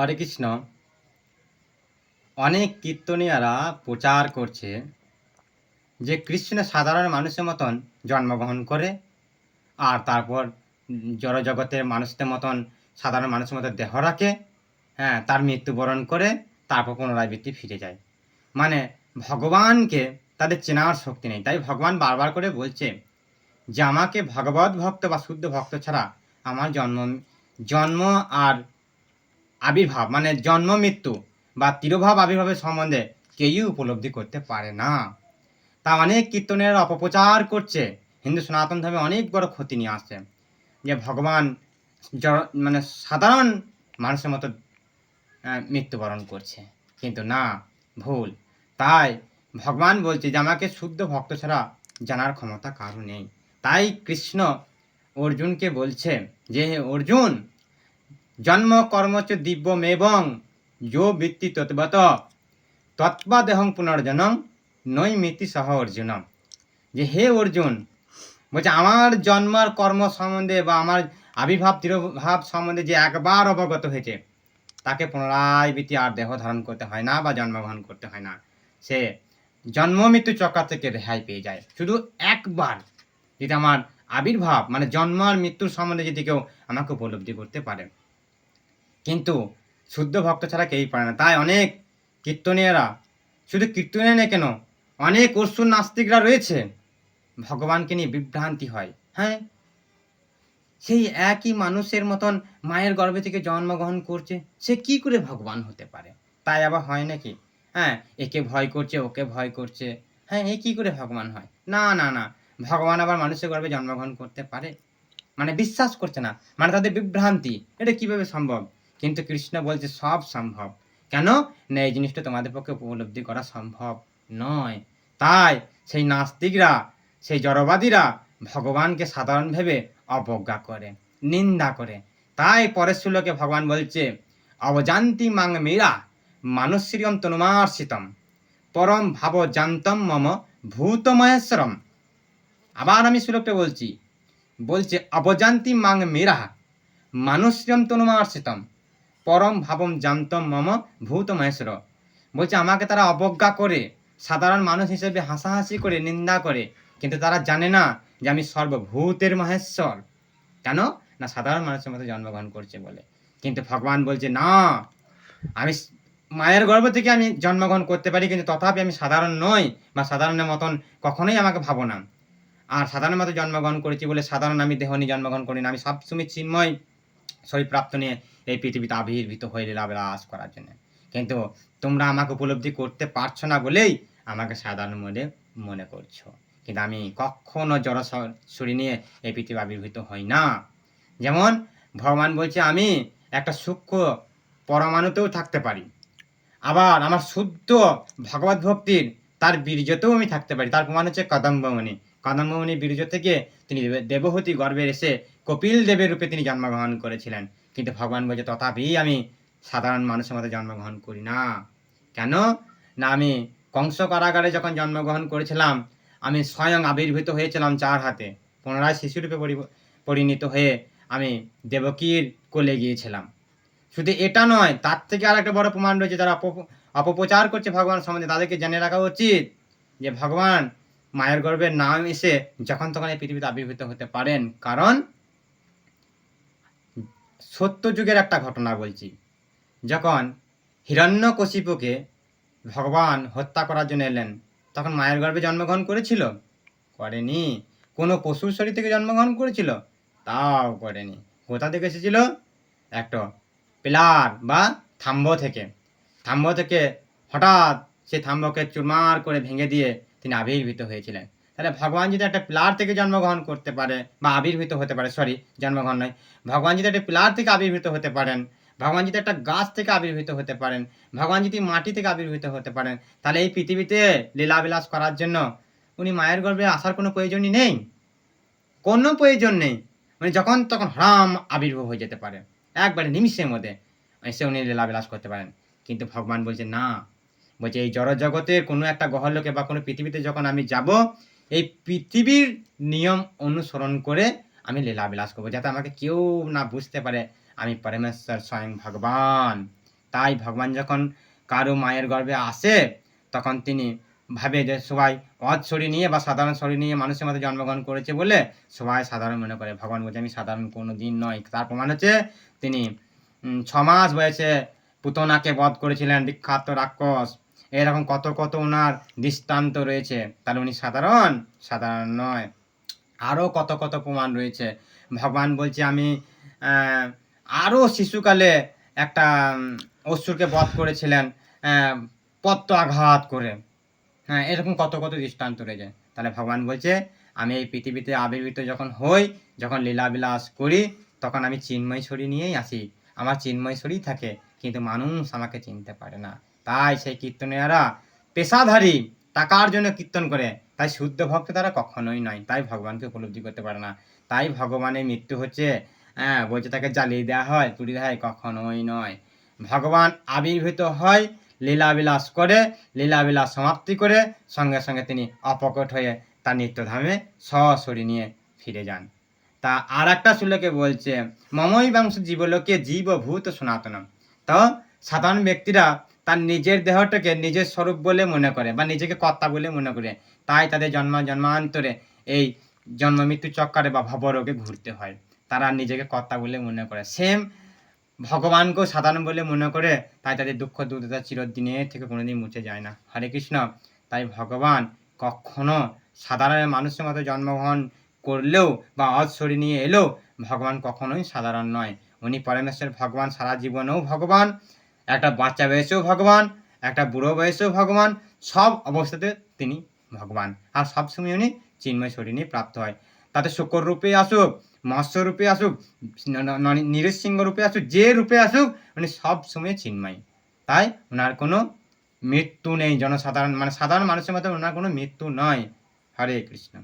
হরে কৃষ্ণ। অনেক কীর্তনীয়ারা প্রচার করছে যে কৃষ্ণ সাধারণ মানুষের মতন জন্মগ্রহণ করে আর তারপর জড়জগতের মানুষদের মতন সাধারণ মানুষের মতো দেহ রাখে হ্যাঁ তার মৃত্যুবরণ করে তারপর পুনরাবৃত্তি ফিরে যায়। মানে ভগবানকে তাদের চেনার শক্তি নেই। তাই ভগবান বারবার করে বলছে যে আমাকে ভগবত ভক্ত বা শুদ্ধ ভক্ত ছাড়া আমার জন্ম জন্ম আর আবির্ভাব মানে জন্ম, মৃত্যু বা তিরোভাব, আবির্ভাবের সম্বন্ধে কেউই উপলব্ধি করতে পারে না। তা অনেক কীর্তনের অপপ্রচার করছে। হিন্দু সনাতন ধর্মে অনেক বড় ক্ষতি নিয়ে আসছে। যে ভগবান মানে সাধারণ মানুষের মতো মৃত্যুবরণ করছে। কিন্তু না, ভুল। তাই ভগবান বলছে যে, আমাকে শুদ্ধ ভক্ত ছাড়া জানার ক্ষমতা কারও নেই। তাই কৃষ্ণ অর্জুনকে বলছে যে অর্জুন জন্ম কর্মচ দিব্যমেবং, যো বৃত্তি তৎবত। তৎবাদেহং পুনর্জনম নৈ মিতি সহ অর্জুনম। যে হে অর্জুন, বলছে আমার জন্ম আর কর্ম সম্বন্ধে বা আমার আবির্ভাব তিরোভাব সম্বন্ধে যে একবার অবগত হয়েছে, তাকে পুনরাবৃত্তি আর দেহ ধারণ করতে হয় না বা জন্মগ্রহণ করতে হয় না। সে জন্ম মৃত্যু চক্র থেকে রেহাই পেয়ে যায়। শুধু একবার যদি আমার আবির্ভাব মানে জন্ম আর মৃত্যুর সম্বন্ধে যদি কেউ আমাকে উপলব্ধি করতে পারে। কিন্তু শুদ্ধ ভক্ত ছাড়া কেউই পারে না। তাই অনেক কীর্তনীয়রা, শুধু কীর্তনীয় নেই কেন, অনেক অসুর নাস্তিকরা রয়েছে। ভগবানকে নিয়ে বিভ্রান্তি হয় হ্যাঁ? সেই একই মানুষের মতন মায়ের গর্ভে থেকে জন্মগ্রহণ করছে, সে কি করে ভগবান হতে পারে? তাই আবার হয় নাকি? হ্যাঁ একে ভয় করছে, ওকে ভয় করছে। হ্যাঁ এ কি করে ভগবান হয়? না না না, ভগবান আবার মানুষের গর্ভে জন্মগ্রহণ করতে পারে? মানে বিশ্বাস করছে না মানে তাদের বিভ্রান্তি, এটা কীভাবে সম্ভব? কিন্তু কৃষ্ণ বলছে, সব সম্ভব। কেন? না, এই জিনিসটা তোমাদের পক্ষে উপলব্ধি করা সম্ভব নয়। তাই সেই নাস্তিকরা, সেই জড়বাদীরা ভগবানকে সাধারণ ভেবে অবজ্ঞা করে, নিন্দা করে। তাই পরের শ্লোকে ভগবান বলছে, অবজান্তি মাং মীরা মানসিরিয়ম তনুমার্ষিতম পরম ভাব জান্তম মম ভূতমহেশ্বরম। আবার আমি শ্লোকটা বলছি, বলছে, অবজান্তি মাং মীরা মানুষ্যম তনুমার্ষিতম পরম ভাবম জান্তম মম ভূত মহেশ্বর বলছে, আমাকে তারা অবজ্ঞা করে, সাধারণ মানুষ হিসেবে হাসাহাসি করে, নিন্দা করে, কিন্তু তারা জানে না যে আমি সর্বভূতের মহেশ্বর। কেন? না, সাধারণ মানুষের মতো জন্মগ্রহণ করছে বলে। কিন্তু ভগবান বলছে, না, আমি মায়ের গর্ভ থেকে আমি জন্মগ্রহণ করতে পারি, কিন্তু তথাপি আমি সাধারণ নই বা সাধারণের মতন কখনোই আমাকে ভাবো না। আর সাধারণ মতো জন্মগ্রহণ করেছি বলে সাধারণ আমি দেহ নিয়ে জন্মগ্রহণ করি না, আমি সবসময় চিন্ময় শরীর প্রাপ্ত নিয়ে এই পৃথিবীতে আবির্ভূত হয়ে লীলাবিলাস করার জন্য। কিন্তু তোমরা আমাকে উপলব্ধি করতে পারছ না বলেই আমাকে সাধারণ মনে মনে করছ। কিন্তু আমি কখনো জড় শরীর নিয়ে এই পৃথিবী আবির্ভূত হই না। যেমন ভগবান বলছে, আমি একটা সূক্ষ্ম পরমাণুতেও থাকতে পারি। আবার আমার শুদ্ধ ভগবত ভক্তির তার বীর্যতেও আমি থাকতে পারি। তার প্রমাণ হচ্ছে কদম্বমণি। কদম্বমণি বীর্য থেকে তিনি দেব- দেবহূতি গর্ভে এসে কপিল দেবের রূপে তিনি জন্মগ্রহণ করেছিলেন। কিন্তু ভগবান বলছে, তথাপি আমি সাধারণ মানুষের মতো জন্মগ্রহণ করি না। কেন? না, আমি কংস কারাগারে যখন জন্মগ্রহণ করেছিলাম, আমি স্বয়ং আবির্ভূত হয়েছিলাম চার হাতে। পুনরায় শিশুরূপে পরি- পরিণত হয়ে আমি দেবকীর কোলে গিয়েছিলাম। শুধু এটা নয়, তার থেকে আর একটা বড় প্রমাণ রয়েছে, যারা অপ- অপপ্রচার করছে ভগবান সম্বন্ধে, তাদেরকে জেনে রাখা উচিত যে ভগবান মায়ের গর্ভের নাম এসে যখন তখন এই পৃথিবীতে আবির্ভূত হতে পারেন। কারণ সত্য যুগের একটা ঘটনা বলছি। যখন হিরণ্যকশিপুকে ভগবান হত্যা করার জন্য এলেন, তখন মায়ের গর্ভে জন্মগ্রহণ করেছিল? করেনি। কোনো পশুর শরীর থেকে জন্মগ্রহণ করেছিল? তাও করেনি। কোথা থেকে এসেছিল? একটা পিলার বা থাম্ব থেকে। থাম্ব থেকে হঠাৎ সেই থাম্বকে চুরমার করে ভেঙে দিয়ে তিনি আবির্ভূত হয়েছিলেন। তাহলে ভগবান যদি একটা পিলার থেকে জন্মগ্রহণ করতে পারে বা আবির্ভূত হতে পারে সরি জন্মগ্রহণ নয়, ভগবান যদি একটা পিলার থেকে আবির্ভূত হতে পারেন, ভগবান যদি একটা গাছ থেকে আবির্ভূত হতে পারেন, ভগবান যদি মাটি থেকে আবির্ভূত হতে পারেন, তাহলে এই পৃথিবীতে লীলাবিলাস করার জন্য উনি মায়ের গর্ভে আসার কোনো প্রয়োজনই নেই। কোনো প্রয়োজন নেই। মানে যখন তখন হরাম আবির্ভাব হয়ে যেতে পারে, একবারে নিমিষের মধ্যে এসে উনি লীলাবিলাস করতে পারেন। কিন্তু ভগবান বলছে, না। বলছে, এই জড়জগতের কোনো একটা গহলোকে বা কোনো পৃথিবীতে যখন আমি যাব এই পৃথিবীর নিয়ম অনুসরণ করে আমি লীলাবিলাস করব, যাতে আমাকে কেউ না বুঝতে পারে আমি পরমেশ্বর স্বয়ং ভগবান। তাই ভগবান যখন কারও মায়ের গর্ভে আসে, তখন তিনি ভাবে যে সবাই অজ শরীর নিয়ে বা সাধারণ শরীর নিয়ে মানুষের মধ্যে জন্মগ্রহণ করেছে বলে সবাই সাধারণ মনে করে। ভগবান বলছে, আমি সাধারণ কোনো দিন নয় তার প্রমাণ হচ্ছে, তিনি ছ মাস বয়সে পুতনাকে বধ করেছিলেন বিখ্যাত রাক্ষস। এরকম কত কত ওনার দৃষ্টান্ত রয়েছে। তাহলে উনি সাধারণ? সাধারণ নয়। আরও কত কত প্রমাণ রয়েছে। ভগবান বলছে, আমি আরও শিশুকালে একটা অসুরকে বধ করেছিলেন পত্ত আঘাত করে। হ্যাঁ এরকম কত কত দৃষ্টান্ত রয়েছে। তাহলে ভগবান বলছে, আমি এই পৃথিবীতে আবির্ভূত যখন হই, যখন লীলাবিলাস করি, তখন আমি চিন্ময় শরীর নিয়েই আসি। আমার চিন্ময় শরীর থাকে, কিন্তু মানুষ আমাকে চিনতে পারে না। তাই সেই কীর্তনেরা পেশাধারী টাকার জন্য কীর্তন করে। তাই শুদ্ধ ভক্ত তারা কখনোই নয়। তাই ভগবানকে উপলব্ধি করতে পারে না। তাই ভগবানের মৃত্যু হচ্ছে হ্যাঁ বলছে তাকে জ্বালিয়ে দেওয়া হয় পুড়িয়ে দেওয়া হয়, কখনোই নয়। ভগবান আবির্ভূত হয়, লীলাবিলাস করে, লীলাবিলাস সমাপ্তি করে, সঙ্গে সঙ্গে তিনি অপকট হয়ে তার নিত্যধামে সশরী নিয়ে ফিরে যান। তা আর একটা শ্লোকে বলছে মমই বংশ জীবলোকে জীবভূত সনাতনম। তো সাধারণ ব্যক্তিরা তার নিজের দেহটাকে নিজের স্বরূপ বলে মনে করে বা নিজেকে কর্তা বলে মনে করে। তাই তাদের জন্ম, জন্মান্তরে এই জন্ম মৃত্যু চক্করে বা ভবরোগে ঘুরতে হয়। তারা নিজেকে কর্তা বলে মনে করে। সেম ভগবানকেও সাধারণ বলে মনে করে, তাই তাদের দুঃখ দুর্দশা চিরদিনের থেকে কোনোদিন মুছে যায় না। হরে কৃষ্ণ। তাই ভগবান কখনো সাধারণ মানুষের মতো জন্মগ্রহণ করলেও বা অজ শরীর নিয়ে এলেও ভগবান কখনোই সাধারণ নয়। উনি পরমেশ্বর ভগবান, সারা জীবনেও ভগবান। একটা বাচ্চা বয়সেও ভগবান, একটা বুড়ো বয়সেও ভগবান, সব অবস্থাতে তিনি ভগবান। আর সবসময় উনি চিন্ময় শরীর প্রাপ্ত হয়। তাতে শুকর রূপে আসুক, মৎস্য রূপে আসুক নৃসিংহ রূপে আসুক, যে রূপে আসুক, উনি সব সময় চিন্ময়। তাই ওনার কোনো মৃত্যু নেই, জনসাধারণ মানে সাধারণ মানুষের মধ্যে ওনার কোনো মৃত্যু নয়। হরে কৃষ্ণ।